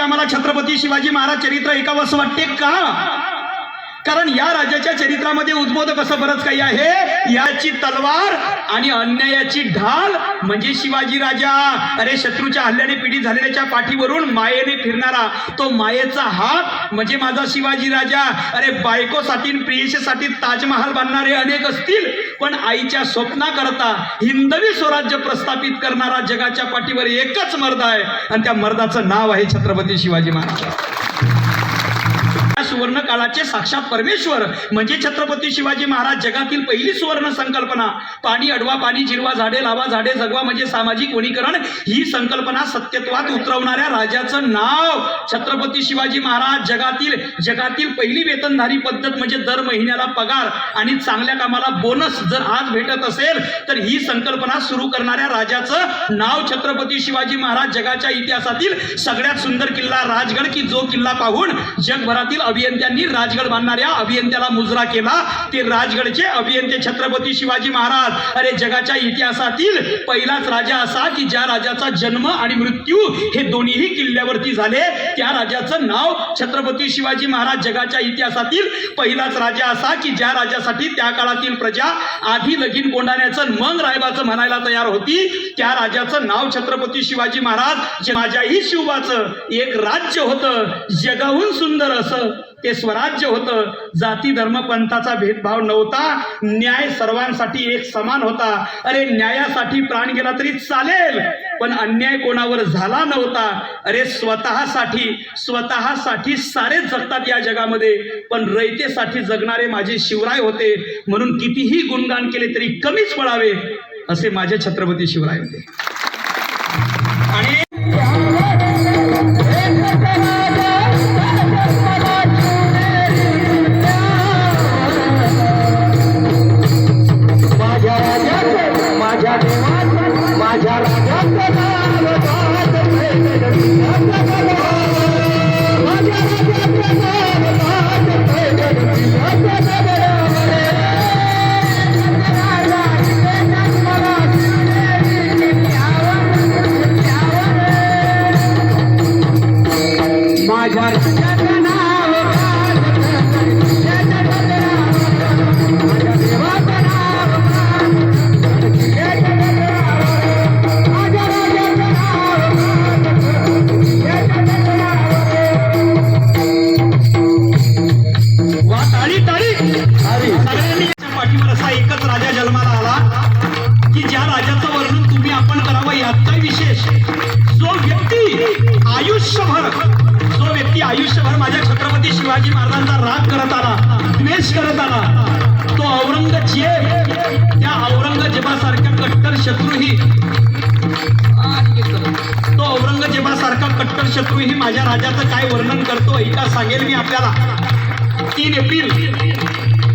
आम्हाला छत्रपती शिवाजी महाराज चरित्र ऐकावंसं वाटते का? कारण या राजाच्या चरित्रामध्ये उद्बोधक असं बरंच काही आहे? याची तलवार आणि अन्यायाची ढाल म्हणजे शिवाजी राजा. अरे शत्रूच्या हल्ल्याने पीडित झालेल्याच्या पाठीवरून मायेने फिरणारा तो मायेचा हात म्हणजे माझा शिवाजी राजा. अरे बायकोसाठी प्रियेशेसाठी ताजमहाल बांधणारे अनेक असतील पण आईच्या स्वप्नाकरता हिंदवी स्वराज्य प्रस्थापित करणारा जगाच्या पाठीवर एकच मर्द आहे. आणि त्या मर्दाचं नाव आहे छत्रपती शिवाजी महाराज. सुवर्ण काळाचे साक्षात परमेश्वर म्हणजे छत्रपती शिवाजी महाराज जगातील पहिली सुवर्ण संकल्पना. पाणी अडवा पाणी जिरवा झाडे लावा झाडे जगवा म्हणजे सामाजिक वनीकरण ही संकल्पना सत्यत्वात उतरवणाऱ्या राजाचं नाव. छत्रपती शिवाजी महाराज जगातील जगातील पहिली वेतनधारी पद्धत म्हणजे दर महिन्याला पगार आणि चांगल्या कामाला बोनस जर आज भेटत असेल तर ही संकल्पना सुरू करणाऱ्या राजाचं नाव छत्रपती शिवाजी महाराज जगाच्या इतिहासातील सगळ्यात सुंदर किल्ला राजगड की जो किल्ला पाहून जगभरातील अभियंत्यांनी राजगड बांधणाऱ्या अभियंत्याला मुजरा केला. ते राजगडचे अभियंते छत्रपती शिवाजी महाराज. अरे जगाच्या इतिहासातील पहिलाच राजा असा की ज्या राजाचा जन्म आणि मृत्यू हे दोन्हीही किल्ल्यावरती झाले. त्या राजाचं नाव छत्रपती शिवाजी महाराज जगाच्या इतिहासातील पहिलाच राजा असा की ज्या राजासाठी त्या काळातील प्रजा आधी लगीन कोंडाण्याचं मग रायबाचं म्हणायला तयार होती. त्या राजाचं नाव छत्रपती शिवाजी महाराज. माझ्याही शिवबाचं एक राज्य होतं. जगाहून सुंदर असं. ते स्वराज्य होतं. जाती धर्म पंथाचा भेदभाव नव्हता. न्याय सर्वांसाठी एक समान होता. अरे न्यायासाठी प्राण गेला तरी चालेल पण अन्याय कोणावर झाला नव्हता. अरे स्वतःसाठी स्वतःसाठी सारेच जगतात या जगामध्ये पण रयतेसाठी जगणारे माझे शिवराय होते. म्हणून कितीही गुणगान केले तरी कमीच पडावे असे माझे छत्रपती शिवराय होते. आणि शिवाजी महाराजांचा राग करत आला द्वेष करत आला. तो औरंगजेब त्या औरंगजेबासारख्या कट्टर शत्रूही तो औरंगजेबासारखा कट्टर शत्रूही माझ्या राजाचं काय वर्णन करतो ऐका सांगेल मी आपल्याला. तीन एप्रिल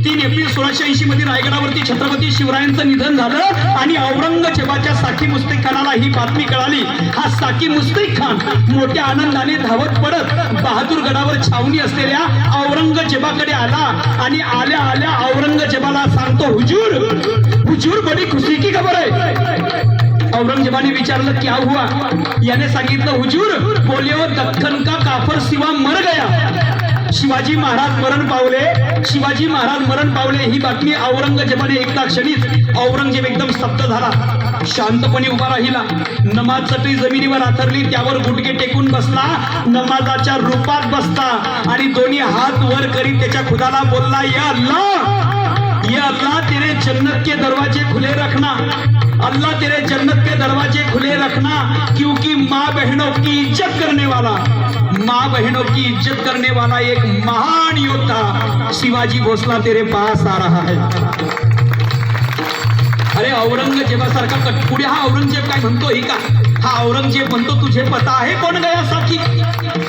तीन एप्रिल सोळाशे ऐंशी मध्ये रायगडावरती छत्रपती शिवरायांचं निधन झालं आणि औरंगजेबाच्या साकी मुस्तिक खानाला ही बातमी कळाली. हा साकी मुस्तिक खान मोठ्या आनंदाने धावत पडत बहादूरगडावर छावणी असलेल्या औरंगजेबाकडे आला आणि आल्या आल्या औरंगजेबाला सांगतो हुजूर हुजूर बडी खुशी की खबर आहे? औरंगजेबाने विचारलं क्या हुआ? याने सांगितलं हुजूर बोलेवर दख्खन का काफर सिवा मर गया. शिवाजी महाराज मरण पावले. शिवाजी महाराज मरण पावले. ही बातमी औरंगजेबाने एकदा क्षणीच औरंगजेब एकदम स्तब्ध झाला. शांतपणे उभा राहिला. नमाज चटई जमिनीवर आथरली. त्यावर गुडघे टेकून बसला. नमाजाच्या रूपात बसला. आणि दोन्ही हात वर करीत त्याच्या खुदाला बोलला या अल्ला या अल्ला तेरे जन्नत के दरवाजे खुले रखना. अल्लाह तेरे जन्नत के दरवाजे खुले रखना क्योंकि माँ बहनों की इज्जत करने वाला माँ बहनों की इज्जत करने वाला एक महान योद्धा शिवाजी भोसला तेरे पास आ रहा है। अरे औरंगजेबासारखा कट पुढे हा औरंगजेब काय म्हणतो ही का? हा औरंगज़ेब म्हणतो तुझे पता है कौन गया साथी?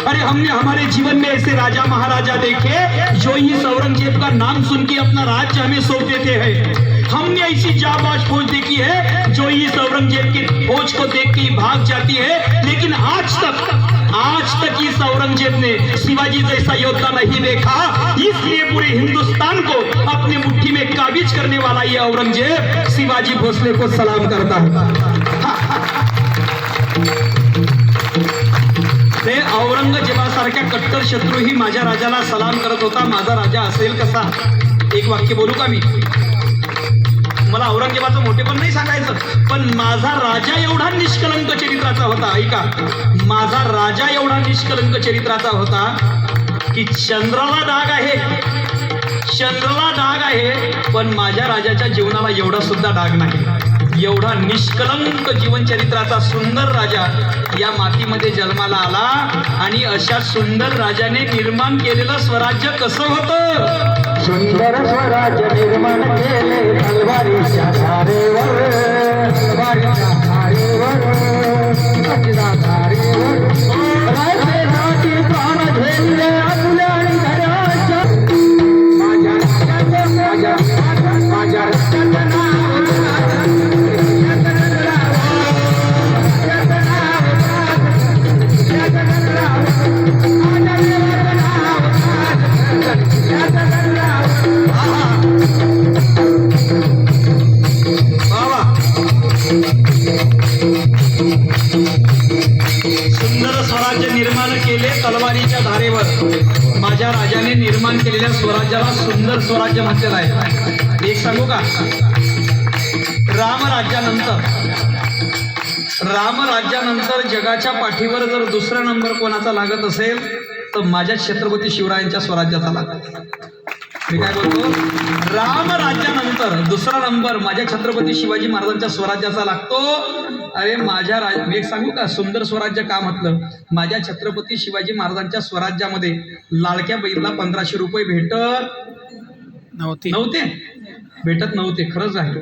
अरे, हमने हमारे जीवन में ऐसे राजा महाराजा देखे, जो इस औरंगज़ेब का नाम सुन के अपना राज्य हमें सौंप देते हैं हमने ऐसी जाबाज फौज देखी है, जो इस औरंगज़ेब की फौज को देख के भाग जाती है। लेकिन आज तक आज तक इस औरंगज़ेब ने शिवाजी जैसा योद्धा नहीं देखा। इसलिए पूरे हिंदुस्तान को अपने मुट्ठी में काबिज करने वाला ये औरंगज़ेब शिवाजी भोसले को सलाम करता है। ते औरंगजेबासारख्या कट्टर शत्रूही माझ्या राजाला सलाम करत होता. माझा राजा असेल कसा? एक वाक्य बोलू का मी? मला औरंगजेबाचं मोठेपण नाही सांगायचं पण माझा राजा एवढा निष्कलंक चरित्राचा होता. ऐका माझा राजा एवढा निष्कलंक चरित्राचा होता की चंद्राला डाग आहे. चंद्राला डाग आहे पण माझ्या राजाच्या जीवनाला एवढा सुद्धा डाग नाही. एवढा निष्कलंक जीवनचरित्राचा सुंदर राजा या मातीमध्ये जन्माला आला आणि अशा सुंदर राजाने निर्माण केलेलं स्वराज्य कसं होतं? सुंदर स्वराज्य निर्माण केले तलवारीच्या धारेवर तलवारीच्या धारेवर धारेवर. राजे राजे प्राण घेतले स्वराज्य म्हटलेलं आहे एक सांगू का? रामराज्यानंतर रामराज्यानंतर जगाच्या पाठीवर जर दुसरा नंबर कोणाचा लागत असेल तर माझ्या छत्रपती शिवरायांच्या स्वराज्याचा लागत. मी काय बोलतो? राम राज्यानंतर दुसरा नंबर माझ्या छत्रपती शिवाजी महाराजांच्या स्वराज्याचा लागतो. अरे माझ्या राज मी एक सांगू का? सुंदर स्वराज्य का म्हटलं? माझ्या छत्रपती शिवाजी महाराजांच्या स्वराज्यामध्ये लाडक्या बहिणीला पंधराशे रुपये भेटत नव्हती. नव्हते. भेटत नव्हते खरंच आहे.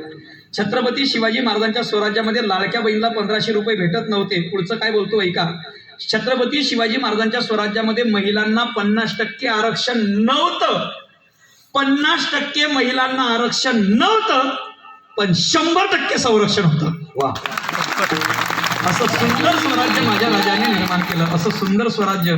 छत्रपती शिवाजी महाराजांच्या स्वराज्यामध्ये लाडक्या बहिणीला पंधराशे रुपये भेटत नव्हते. पुढचं काय बोलतो ऐका. छत्रपती शिवाजी महाराजांच्या स्वराज्यामध्ये महिलांना पन्नास टक्के आरक्षण नव्हतं. पन्नास टक्के महिलांना आरक्षण नव्हतं पण शंभर टक्के संरक्षण होतं. वा. असं सुंदर स्वराज्य माझ्या राजाने निर्माण केलं. असं सुंदर स्वराज्य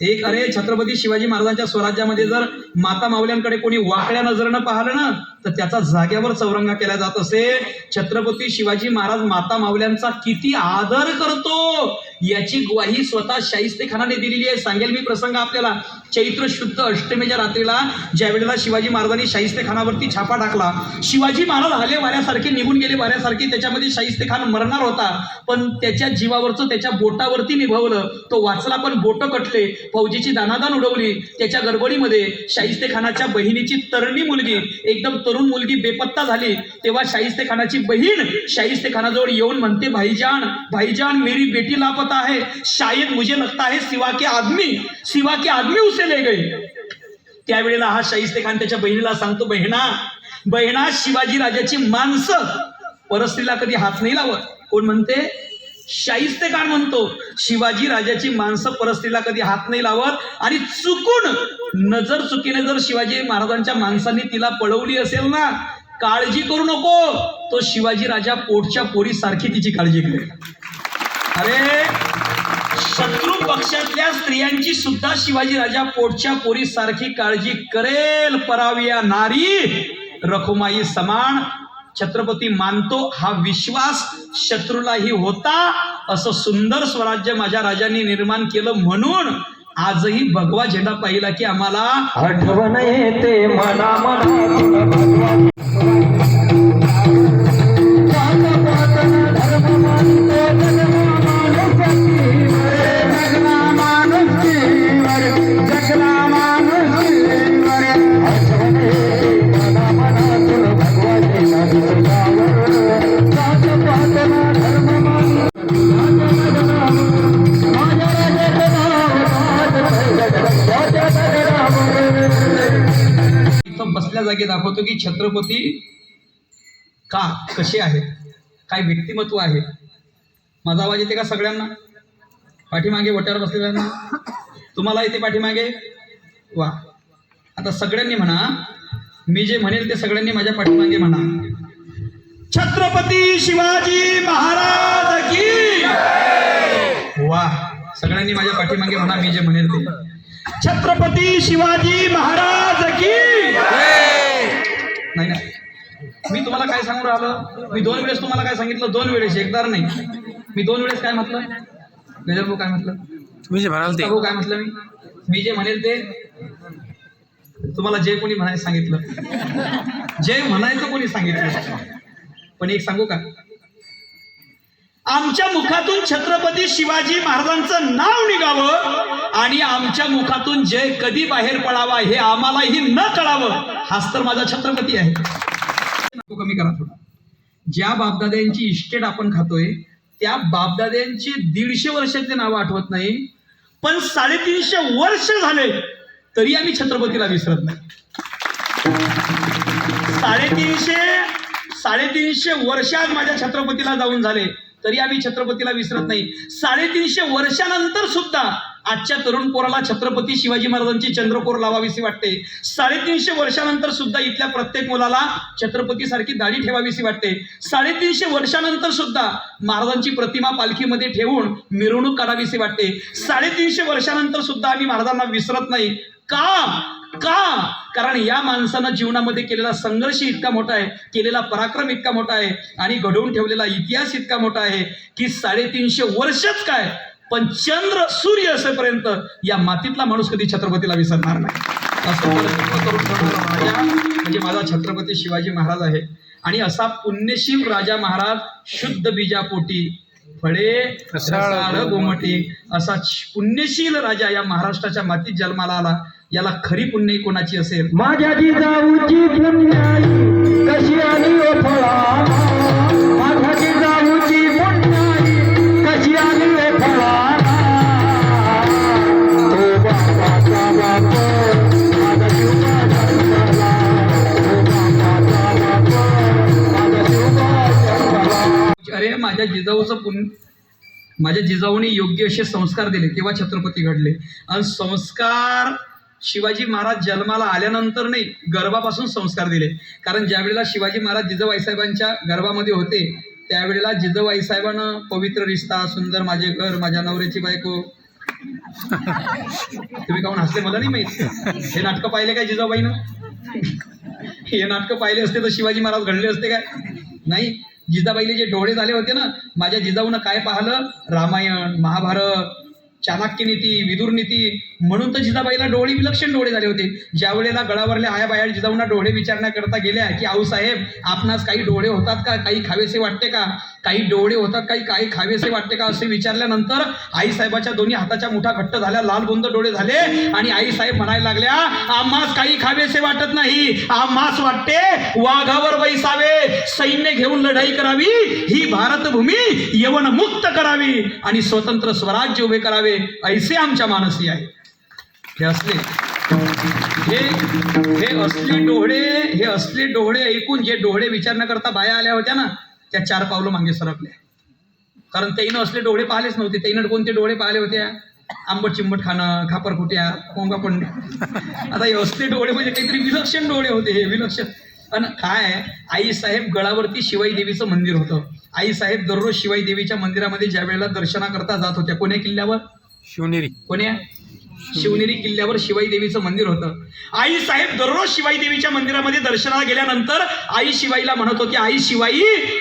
एक अरे छत्रपती शिवाजी महाराजांच्या स्वराज्यामध्ये जर माता माऊल्यांकडे कोणी वाकड्या नजरेनं पाहिलं ना तर त्याचा जाग्यावर चौरंगा केला जात असे. छत्रपती शिवाजी महाराज माता माऊल्यांचा किती आदर करतो? याची ग्वाही स्वतः शाहिस्ते खानाने दिलेली आहे. सांगेल मी प्रसंग आपल्याला. चैत्र शुद्ध अष्टमीच्या रात्रीला ज्या वेळेला शिवाजी महाराजांनी शाहिस्ते खानावरती छापा टाकला. शिवाजी महाराज आले वाऱ्यासारखे निघून गेले वाऱ्यासारखे. त्याच्यामध्ये शाहिस्ते खान मरणार होता. पण त्याच्या जीवावरचं त्याच्या बोटावरती निभवलं. तो वाचला पण बोटं कटले. फौजीची दानादान उडवली. त्याच्या गडबडीमध्ये शाहिस्ते खानाच्या बहिणीची तरणी मुलगी. एकदम तरुण मुलगी बेपत्ता झाली तेव्हा शाहिस्ते खानाची बहीण शाहिस्ते खानाजवळ येऊन म्हणते भाईजान भाईजान मेरी बेटी लापता आहे शायद मुझे लगता है सिवा के आदमी सिवा के आदमी उसे ले गए त्यावेळेला हा शाहिस्ते खान त्याच्या बहिणीला सांगतो बहिणा बहिणा शिवाजी राजाची माणसं परस्त्रीला कधी हात नाही लावत. कोण म्हणते? शाहिस्तेकार म्हणतो. शिवाजी राजाची माणसं परस्त्रीला कधी हात नाही लावत आणि चुकून नजर चुकीने जर शिवाजी महाराजांच्या माणसांनी तिला पळवली असेल ना काळजी करू नको. तो शिवाजी राजा पोटच्या पोरीसारखी तिची काळजी करेल अरे शत्रू पक्षातल्या स्त्रियांची सुद्धा शिवाजी राजा पोटच्या पोरीसारखी काळजी करेल. पराविया नारी रखुमाई समान छत्रपती मानतो हा विश्वास शत्रूलाही होता. असं सुंदर स्वराज्य माझ्या राजांनी निर्माण केलं म्हणून आजही भगवा झेंडा पाहिला की आम्हाला आठवण येते इथं दाखवतो की छत्रपती का कसे आहेत? काय व्यक्तिमत्व आहे? माझा आवाज येते का सगळ्यांना? पाठीमागे वट्यावर बसलेल्यांना? तुम्हाला येते पाठीमागे? वा. आता सगळ्यांनी म्हणा मी जे म्हणेल ते सगळ्यांनी माझ्या पाठीमागे म्हणा. छत्रपती शिवाजी महाराज की वा. सगळ्यांनी माझ्या पाठीमागे म्हणा मी जे म्हणेल ते. छत्रपती शिवाजी महाराज तुम्हाला काय सांगून राहिलो? मी दोन वेळेस तुम्हाला काय सांगितलं? दोन वेळेस एकदा नाही. मी दोन वेळेस काय म्हटलं? गजल भाऊ काय म्हटलं? तुम्ही जे म्हणाल ते. भाऊ काय म्हटलं मी? मी जे म्हणेल ते तुम्हाला जे कोणी म्हणायचं सांगितलं. जे म्हणायचं कोणी सांगितलं. पण एक सांगू का? आमच्या मुखातून छत्रपती शिवाजी महाराजांचं नाव निघावं आणि आमच्या मुखातून जय कधी बाहेर पडावा हे आम्हालाही न कळावं हाच तर माझा छत्रपती आहे. कमी करा थोडा. ज्या बापदाद्यांची इस्टेट आपण खातोय त्या बापदाद्यांची दीडशे वर्षाचे नाव आठवत नाही पण साडेतीनशे वर्ष झाले तरी आम्ही छत्रपतीला विसरत नाही. साडेतीनशे साडेतीनशे वर्ष आज माझ्या छत्रपतीला जाऊन झाले तरी आम्ही छत्रपतीला विसरत नाही. साडेतीनशे वर्षानंतर सुद्धा आजच्या तरुण पोराला छत्रपती शिवाजी महाराजांची चंद्रकोर लावावीशी वाटते. साडेतीनशे वर्षानंतर सुद्धा इथल्या प्रत्येक मुलाला छत्रपती सारखी दाढी ठेवावीशी वाटते. साडेतीनशे वर्षानंतर सुद्धा महाराजांची प्रतिमा पालखीमध्ये ठेवून मिरवणूक काढावीशी वाटते. साडेतीनशे वर्षानंतर सुद्धा आम्ही महाराजांना विसरत नाही. का? का? कारण या माणसानं जीवनामध्ये केलेला संघर्ष इतका मोठा आहे केलेला पराक्रम इतका मोठा आहे आणि घडवून ठेवलेला इतिहास इतका मोठा आहे की साडेतीनशे वर्षच काय? पण चंद्र सूर्य असेपर्यंत या मातीतला माणूस कधी छत्रपतीला विसरणार नाही. असं म्हणजे माझा छत्रपती शिवाजी महाराज आहे. आणि असा पुण्यशील राजा महाराज शुद्ध बीजापोटी फळे रसाळ गोमटी असा पुण्यशील राजा या महाराष्ट्राच्या मातीत जन्माला आला. याला खरी पुण्य कोणाची असेल? माझ्या जिजाऊची पुण्याई कशी आली माझ्या जिजाऊने योग्य असे संस्कार दिले तेव्हा छत्रपती घडले. आणि संस्कार शिवाजी महाराज जन्माला आल्यानंतर नाही गर्भापासून संस्कार दिले. कारण ज्या वेळेला शिवाजी महाराज जिजाऊ आईसाहेबांच्या गर्भामध्ये होते त्यावेळेला जिजाबाई साहेबांना पवित्र रिश्ता सुंदर माझे घर माझ्या नवऱ्याची बायको. तुम्ही काहून हसले? मला नाही माहीत. हे नाटकं पाहिले काय जिजाबाईनं हे नाटकं पाहिले असते तर शिवाजी महाराज घडले असते काय? नाही. जिजाबाईले जे डोळे झाले होते ना माझ्या जिजाऊनं काय पाहिलं? रामायण महाभारत चाणक्य नीती विदुर नीती म्हणून तर जिजाबाईला डोळे विलक्षण डोळे झाले होते. ज्या वेळेला गळावरल्या आया बाया जिजाऊंना डोळे विचारण्याकरता गेल्या की आऊसाहेब आपणास काही डोळे होतात का? काही खावेसे वाटते का? काही डोळे होतात काही काही खावेसे वाटते का? असे विचारल्यानंतर आईसाहेबाच्या दोन्ही हाताच्या मुठा घट्ट झाल्या लाल बुंद डोळे झाले आणि आईसाहेब म्हणायला लागल्या आम्हास काही खावेसे वाटत नाही. आम्हास वाटते वाघावर बैसावे. सैन्य घेऊन लढाई करावी. ही भारतभूमी यवन मुक्त करावी आणि स्वतंत्र स्वराज्य उभे करावे. ऐसे आमच्या मानसी आहे हे असले. हे हे असले डोळे हे असले डोळे ऐकून जे डोळे विचारण्याकरता बाया आल्या होत्या ना त्या चार पावलं मागे सरकल्या. कारण त्याईनं असले डोळे पाहिलेच नव्हते. त्याईनं कोणते डोळे पाहिले होते? आंबट चिंबट खाणं खापर कुट्या कोंगा पण आता हे असले डोळे म्हणजे काहीतरी विलक्षण डोळे होते हे विलक्षण. पण काय आई साहेब गळावरती शिवाई देवीचं मंदिर होतं. आई साहेब दररोज शिवाई देवीच्या मंदिरामध्ये ज्या वेळेला दर्शनाकरता जात होत्या कोण्या किल्ल्यावर? शिवनेरी. कोणी आहे? शिवनेरी किल्ल्यावर शिवाई देवीचं मंदिर होतं. आई साहेब दररोज शिवाई देवीच्या मंदिरामध्ये दर्शनाला गेल्यानंतर आई शिवाईला म्हणत होती आई शिवाई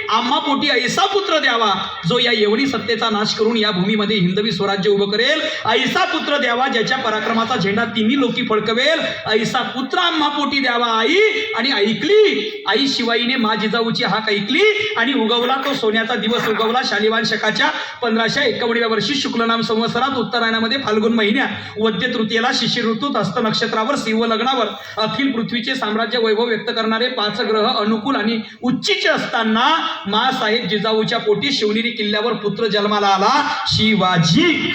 आम्हा पोटी ऐसा पुत्र द्यावा जो या येवणी सत्तेचा नाश करून या भूमीमध्ये हिंदवी स्वराज्य उभं करेल. ऐसा पुत्र द्यावा ज्याच्या पराक्रमाचा झेंडा तिन्ही लोकी फडकवेल. ऐसा पुत्र आम्हा पोटी द्यावा आई. आणि ऐकली आई शिवाईने मा जिजाऊची हाक ऐकली आणि उगवला तो सोन्याचा दिवस उगवला शालिवान शकाच्या पंधराशे एकावन्नव्या वर्षी शुक्लनाम संवत्सरात उत्तरायणामध्ये फाल्गुन महिन्यात वद्य तृतीयेला शिशिर ऋतूत हस्त नक्षत्रावर सिंह लग्नावर अखिल पृथ्वीचे साम्राज्य वैभव व्यक्त करणारे पाच ग्रह अनुकूल आणि उच्चीचे असताना मा साहेब जिजाऊच्या पोटी शिवनेरी किल्ल्यावर पुत्र जन्माला आला शिवाजी.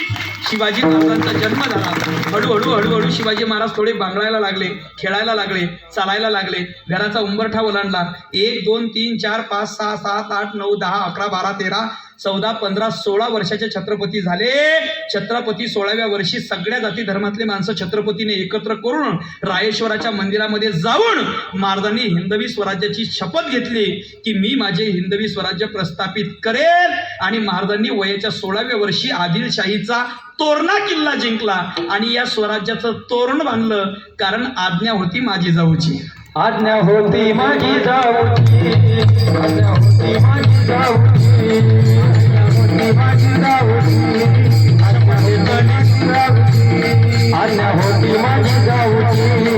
शिवाजी महाराजांचा जन्म झाला. हळूहळू हळूहळू शिवाजी महाराज थोडे बांगडायला लागले खेळायला लागले चालायला लागले घराचा उंबरठा ओलांडला. एक दोन तीन चार पाच सहा सात आठ नऊ दहा अकरा बारा तेरा चौदा पंधरा सोळा वर्षाचे छत्रपती झाले. छत्रपती सोळाव्या वर्षी सगळ्या जाती धर्मातले माणसं छत्रपतीने एकत्र करून रायेश्वराच्या मंदिरामध्ये जाऊन महाराजांनी हिंदवी स्वराज्याची शपथ घेतली की मी माझे हिंदवी स्वराज्य प्रस्थापित करेल आणि महाराजांनी वयाच्या सोळाव्या वर्षी आदिलशाहीचा तोरणा किल्ला जिंकला आणि या स्वराज्याचं तोरण बांधलं कारण आज्ञा होती माझी जाऊची. आज्ञा होती माझी जाऊची. आज्ञा होती माझी जाऊची. आज्ञा होती माझी जाऊची.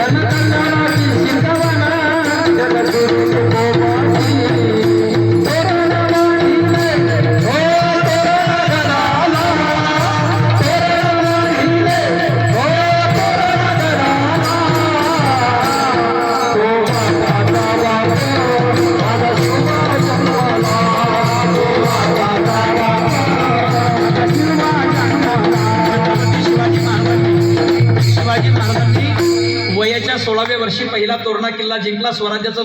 Gracias.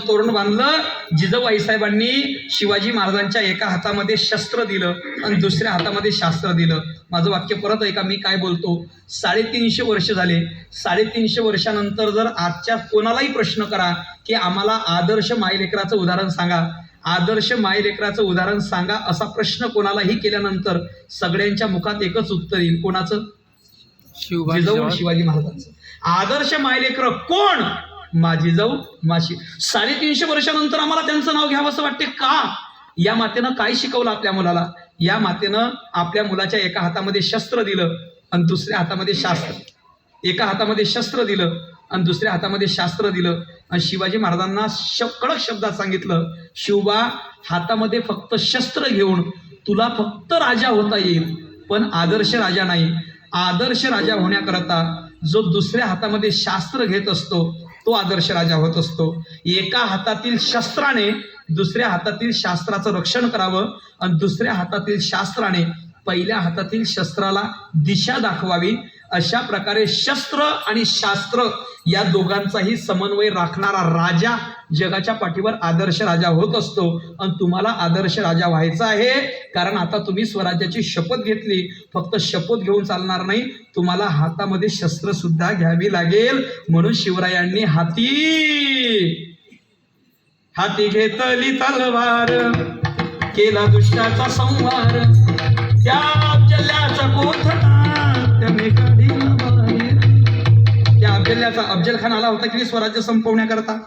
तोरण बांधलं जिजाऊ साहेबांनी शिवाजी महाराजांच्या एका हातामध्ये शस्त्र दिलं आणि दुसऱ्या हातामध्ये शास्त्र दिलं. माझं वाक्य परत ऐका मी काय बोलतो? साडेतीनशे वर्ष झाले. साडेतीनशे वर्षानंतर जर आजच्या कोणालाही प्रश्न करा की आम्हाला आदर्श मायलेकराचं उदाहरण सांगा. आदर्श मायलेकराचं उदाहरण सांगा असा प्रश्न कोणालाही केल्यानंतर सगळ्यांच्या मुखात एकच उत्तर येईल. कोणाचं? शिवाजी महाराजांचं. आदर्श मायलेकर कोण? माझी जाऊ माशी. साडेतीनशे वर्षानंतर आम्हाला त्यांचं नाव घ्यावं असं वाटते का? या मातेनं काय शिकवलं आपल्या मुलाला? या मातेनं आपल्या मुलाच्या एका हातामध्ये शस्त्र दिलं आणि दुसऱ्या हातामध्ये शास्त्र. एका हातामध्ये शस्त्र दिलं आणि दुसऱ्या हातामध्ये शास्त्र दिलं. आणि शिवाजी महाराजांना श कडक शब्दात सांगितलं शिवबा हातामध्ये फक्त शस्त्र घेऊन तुला फक्त राजा होता येईल पण आदर्श राजा नाही. आदर्श राजा होण्याकरता जो दुसऱ्या हातामध्ये शास्त्र घेत असतो तो आदर्श राजा होत असतो. एका हातातील शस्त्राने दुसऱ्या हातातील शास्त्राचं रक्षण करावं आणि दुसऱ्या हातातील शास्त्राने पहिल्या हातातील शस्त्राला दिशा दाखवावी. अशा प्रकारे शस्त्र आणि शास्त्र या दोघांचाही समन्वय राखणारा राजा जगाच्या पाठीवर आदर्श राजा होत असतो. आणि तुम्हाला आदर्श राजा व्हायचा आहे. कारण आता तुम्ही स्वराज्याची शपथ घेतली. फक्त शपथ घेऊन चालणार नाही. तुम्हाला हातामध्ये शस्त्र सुद्धा घ्यावी लागेल. म्हणून शिवरायांनी हाती हाती घेतली तलवार. केला दुष्टाचा संहार. त्या अफजल्याचा कोथळा त्याने काढीला त्या अफजल्याचा अफजल खान आला होता की स्वराज्य संपवण्याकरता.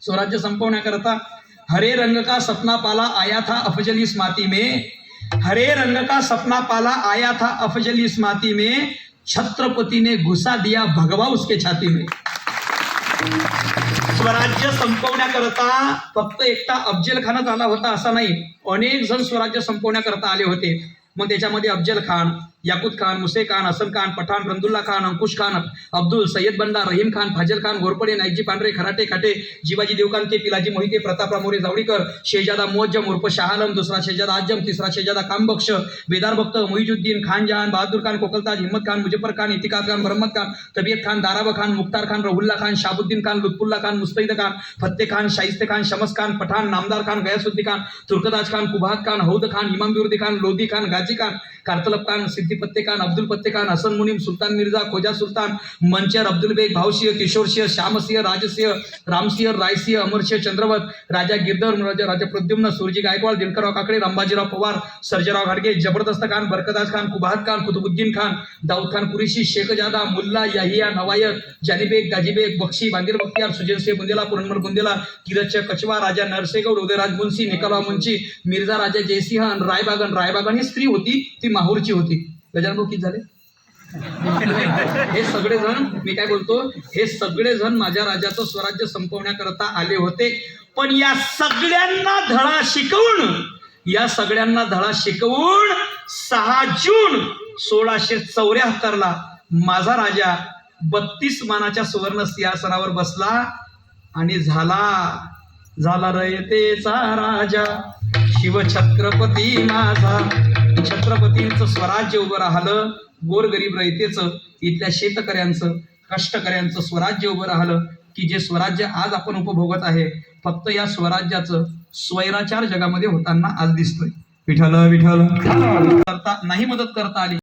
स्वराज्य संपवण्याकरता. हरे रंग का सपना पाला आया था अफजल इस माती में? हरे रंग का सपना पाला आया था अफजल इस माती में? छत्रपति ने घुसा दिया भगवा उसके छाती में. स्वराज्य संपवण्याकरता फक्त एकटा अफजल खानच आला होता असा नाही. अनेक जण स्वराज्य संपवण्याकरता आले होते. मग त्याच्यामध्ये अफजल खान याकूत खान मुसे खान हसन खान पठाण रंदुल्ला खान अंकुश खान अब्दुल सय्यद बंडा रहीम खान फाजल खान घोरपडे नाईकजी पांढरे खराटे खाटे जिवाजी देवकांते पिलाजी मोहिते प्रतापराव मोरे जावडीकर शेजादा मोज्जम उर्फ शहालम दुसरा शेजादा आजम तिसरा शेजादा कामबक्ष बेदार भक्त मोहिजुद्दीन खान जहान बहादूर खान कोकलताज हिम्मत खान मुजफ्फर खान इतिकाद खान मोहम्मद खान तबियत खान दाराब खान मुख्तार खान रहुल्ला खान शाबुद्दीन खान लुत्फुल्ला खान मुस्तैद खान फत्ते खान शाहिस्ते खान शमस खान पठाण नामदार खान गयासुद्दी खान तुर्कदाज खान कुभात खान हौद खान इमाम बिरुदी खान लोधी खान गाजी खान कार्तलब खान सिद्धी पत्ते खान अब्दुल पत्ते खान हसन मुनीम सुलतान मिर्झा खोजा सुलतान मंचर अब्दुल बेग भावसिंह किशोरसिंह श्यामसिंह राजसिंह रामसिंह रायसिंह अमरसिंह चंद्रवत राजा गिरधर राजा राजा प्रद्युम्न सुरजी गायकवाड दिनकरराव काकडे रामबाजीराव पवार सर्जराव घाडगे जबरदस्त खान बरकदास खान कुबाहत खान कुतुबुद्दीन खान दाऊद खान कुरेशी शेख जादा मुल्ला याहिया नवायत जानीबेग गाजीबेग बक्षी बांगीर बख्तियार सुजनसिंह बुंदेला पुरणमल बुंदेला किरच कचवा राजा नरसेगौड उदयराज मुन्सी निकलवा मुन्शी मिर्झा राजा जयसिंह आणि रायबागन रायबागन ही स्त्री होती ती माहूरची होती. गजानन किती झाले? हे सगळेजण मी काय बोलतो हे सगळेजण माझ्या राजाचं स्वराज्य संपवण्याकरता आले होते. पण या सगळ्यांना धडा शिकवून या सगळ्यांना धडा शिकवून सहा जून सोळाशे चौऱ्याहत्तरला माझा राजा बत्तीस मानाच्या सुवर्ण सिंहासनावर बसला आणि झाला. झाला रयतेचा राजा शिवछत्रपती माझा. छत्रपतींचं स्वराज्य उभं राहिलं गोरगरीब रयतेचं इथल्या शेतकऱ्यांचं कष्टकऱ्यांचं स्वराज्य उभं राहिलं की जे स्वराज्य आज आपण उपभोगत आहे फक्त या स्वराज्याचं स्वैराचार जगामध्ये होताना आज दिसतोय. विठ्ठल विठ्ठल. करता नाही मदत करता आली.